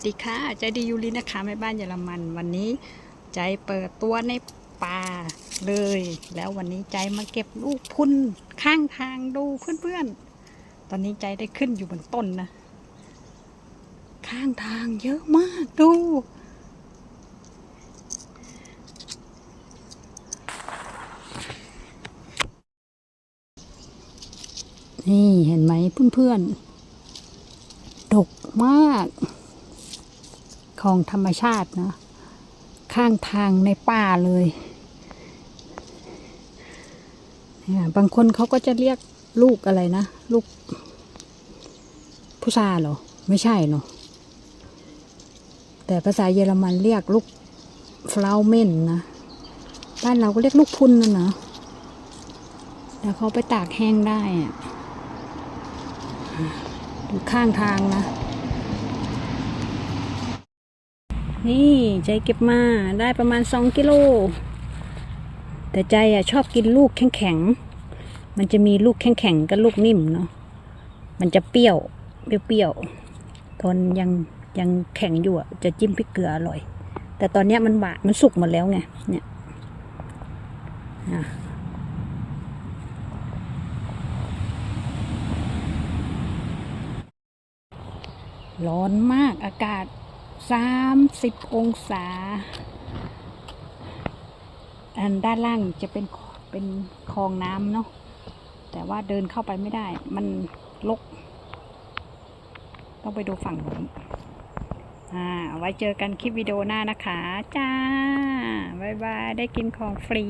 สดีค่ะ ใจดียูรินะคะแม่บ้านเยอรมัน วันนี้ใจเปิดตัวในป่าเลย แล้ววันนี้ใจมาเก็บลูกพุนข้างทางดูเพื่อนๆ ตอนนี้ใจได้ขึ้นอยู่บนต้นนะ ข้างทางเยอะมากดู นี่เห็นไหมเพื่อนๆดกมาก ของธรรมชาตินะ ข้างทางในป่าเลยบางคนเขาก็จะเรียกลูกอะไรนะ ลูก ผู้ชายเหรอ ไม่ใช่เนาะแต่ภาษาเยอรมันเรียกลูกฟลาวเมนนะบ้านเราก็เรียกลูกพุนนะเนาะแล้วเขาไปตากแห้งได้อะอยู่ข้างทางนะ นี่ใจเก็บมาได้ประมาณสองกิโล แต่ใจอะชอบกินลูกแข็งๆ มันจะมีลูกแข็งๆกับลูกนิ่มเนาะ มันจะเปรี้ยว เปรี้ยวๆ ตอนยังยังแข็งอยู่อะจะจิ้มพริกเกลืออร่อย แต่ตอนเนี้ยมันหวานมันสุกหมดแล้วไง เนี่ยร้อนมากอากาศ สามสิบองศา อันด้านล่างจะเป็นเป็นคลองน้ำเนาะ แต่ว่าเดินเข้าไปไม่ได้ มันลก ต้องไปดูฝั่งนู้นอ่า ไว้เจอกันคลิปวิดีโอหน้านะคะ จ้า บ๊ายบาย ได้กินของฟรี